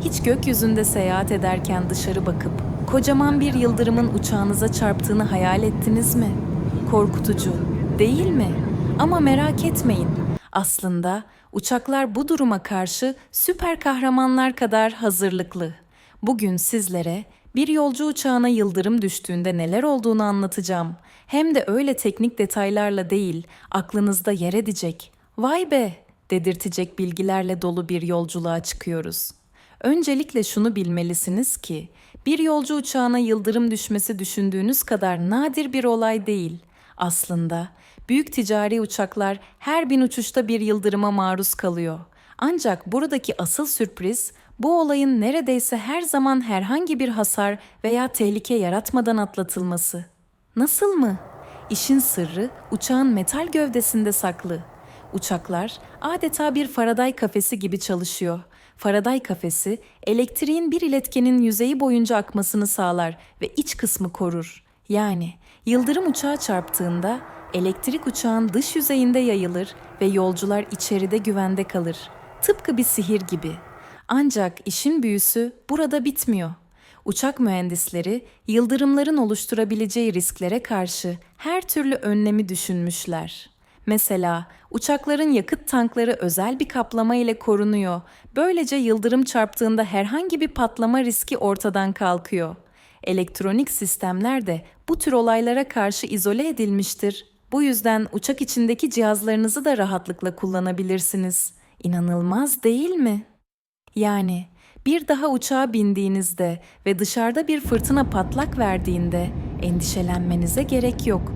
Hiç gökyüzünde seyahat ederken dışarı bakıp kocaman bir yıldırımın uçağınıza çarptığını hayal ettiniz mi? Korkutucu, değil mi? Ama merak etmeyin. Aslında uçaklar bu duruma karşı süper kahramanlar kadar hazırlıklı. Bugün sizlere bir yolcu uçağına yıldırım düştüğünde neler olduğunu anlatacağım. Hem de öyle teknik detaylarla değil, aklınızda yer edecek. Vay be dedirtecek bilgilerle dolu bir yolculuğa çıkıyoruz. Öncelikle şunu bilmelisiniz ki bir yolcu uçağına yıldırım düşmesi düşündüğünüz kadar nadir bir olay değil. Aslında büyük ticari uçaklar her bin uçuşta bir yıldırıma maruz kalıyor. Ancak buradaki asıl sürpriz bu olayın neredeyse her zaman herhangi bir hasar veya tehlike yaratmadan atlatılması. Nasıl mı? İşin sırrı uçağın metal gövdesinde saklı. Uçaklar adeta bir Faraday kafesi gibi çalışıyor. Faraday kafesi elektriğin bir iletkenin yüzeyi boyunca akmasını sağlar ve iç kısmı korur. Yani yıldırım uçağa çarptığında elektrik uçağın dış yüzeyinde yayılır ve yolcular içeride güvende kalır. Tıpkı bir sihir gibi. Ancak işin büyüsü burada bitmiyor. Uçak mühendisleri yıldırımların oluşturabileceği risklere karşı her türlü önlemi düşünmüşler. Mesela uçakların yakıt tankları özel bir kaplama ile korunuyor. Böylece yıldırım çarptığında herhangi bir patlama riski ortadan kalkıyor. Elektronik sistemler de bu tür olaylara karşı izole edilmiştir. Bu yüzden uçak içindeki cihazlarınızı da rahatlıkla kullanabilirsiniz. İnanılmaz değil mi? Yani bir daha uçağa bindiğinizde ve dışarıda bir fırtına patlak verdiğinde endişelenmenize gerek yok.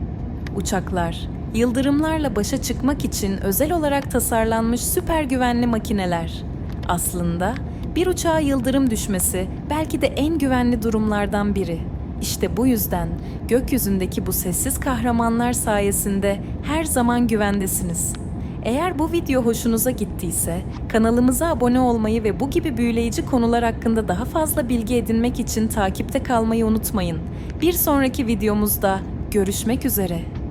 Uçaklar, yıldırımlarla başa çıkmak için özel olarak tasarlanmış süper güvenli makineler. Aslında bir uçağa yıldırım düşmesi belki de en güvenli durumlardan biri. İşte bu yüzden gökyüzündeki bu sessiz kahramanlar sayesinde her zaman güvendesiniz. Eğer bu video hoşunuza gittiyse kanalımıza abone olmayı ve bu gibi büyüleyici konular hakkında daha fazla bilgi edinmek için takipte kalmayı unutmayın. Bir sonraki videomuzda görüşmek üzere.